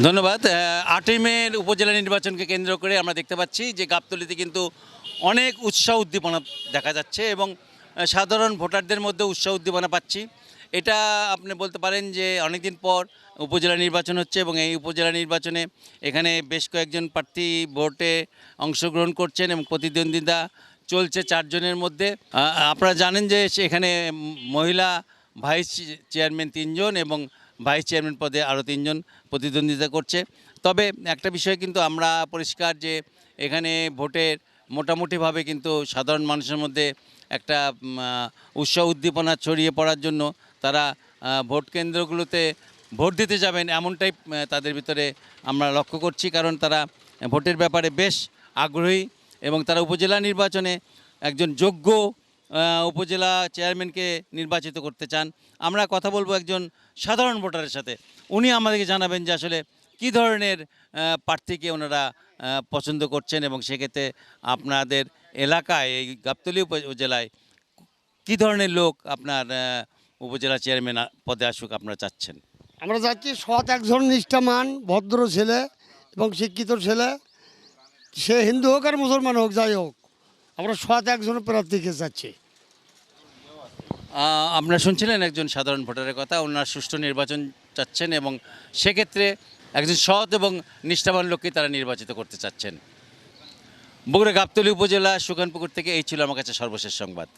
ধন্যবাদ। আটই মের উপজেলা নির্বাচনকে কেন্দ্র করে আমরা দেখতে পাচ্ছি যে গাবতলিতে কিন্তু অনেক উৎসাহ উদ্দীপনা দেখা যাচ্ছে এবং সাধারণ ভোটারদের মধ্যে উৎসাহ উদ্দীপনা পাচ্ছি। এটা আপনি বলতে পারেন যে অনেকদিন পর উপজেলা নির্বাচন হচ্ছে এবং এই উপজেলা নির্বাচনে এখানে বেশ কয়েকজন প্রার্থী ভোটে অংশগ্রহণ করছেন এবং প্রতিদ্বন্দ্বিতা চলছে চারজনের মধ্যে। আপনারা জানেন যে এখানে মহিলা ভাইস চেয়ারম্যান তিনজন এবং ভাইস চেয়ারম্যান পদে আরও তিনজন প্রতিদ্বন্দ্বিতা করছে। তবে একটা বিষয় কিন্তু আমরা পরিষ্কার যে এখানে ভোটের মোটামুটিভাবে কিন্তু সাধারণ মানুষের মধ্যে একটা উৎসাহ উদ্দীপনা ছড়িয়ে পড়ার জন্য তারা ভোট কেন্দ্রগুলোতে ভোট দিতে যাবেন এমনটাই তাদের ভিতরে আমরা লক্ষ্য করছি। কারণ তারা ভোটের ব্যাপারে বেশ আগ্রহী এবং তারা উপজেলা নির্বাচনে একজন যোগ্য উপজেলা চেয়ারম্যানকে নির্বাচিত করতে চান। আমরা কথা বলব একজন সাধারণ ভোটারের সাথে। উনি আমাদেরকে জানাবেন যে আসলে কী ধরনের প্রার্থীকে ওনারা পছন্দ করছেন এবং সেক্ষেত্রে আপনাদের এলাকায়, এই গাবতলী উপজেলায় কী ধরনের লোক আপনার উপজেলা চেয়ারম্যান পদে আসুক আপনারা চাচ্ছেন? আমরা চাচ্ছি সৎ একজন নিষ্ঠামান ভদ্র ছেলে এবং শিক্ষিত ছেলে। সে হিন্দু হোক আর মুসলমান হোক, যাই হোক। আমরা সৎ একজন প্রার্থীকে চাচ্ছি। আপনারা শুনছিলেন একজন সাধারণ ভোটারের কথা, ওনার সুষ্ঠু নির্বাচন চাচ্ছেন এবং সেক্ষেত্রে একজন সৎ এবং নিষ্ঠাবান লোককে তারা নির্বাচিত করতে চাচ্ছেন। বগুড়া গাবতলী উপজেলা সুকানপুকুর থেকে এই ছিল আমার কাছে সর্বশেষ সংবাদ।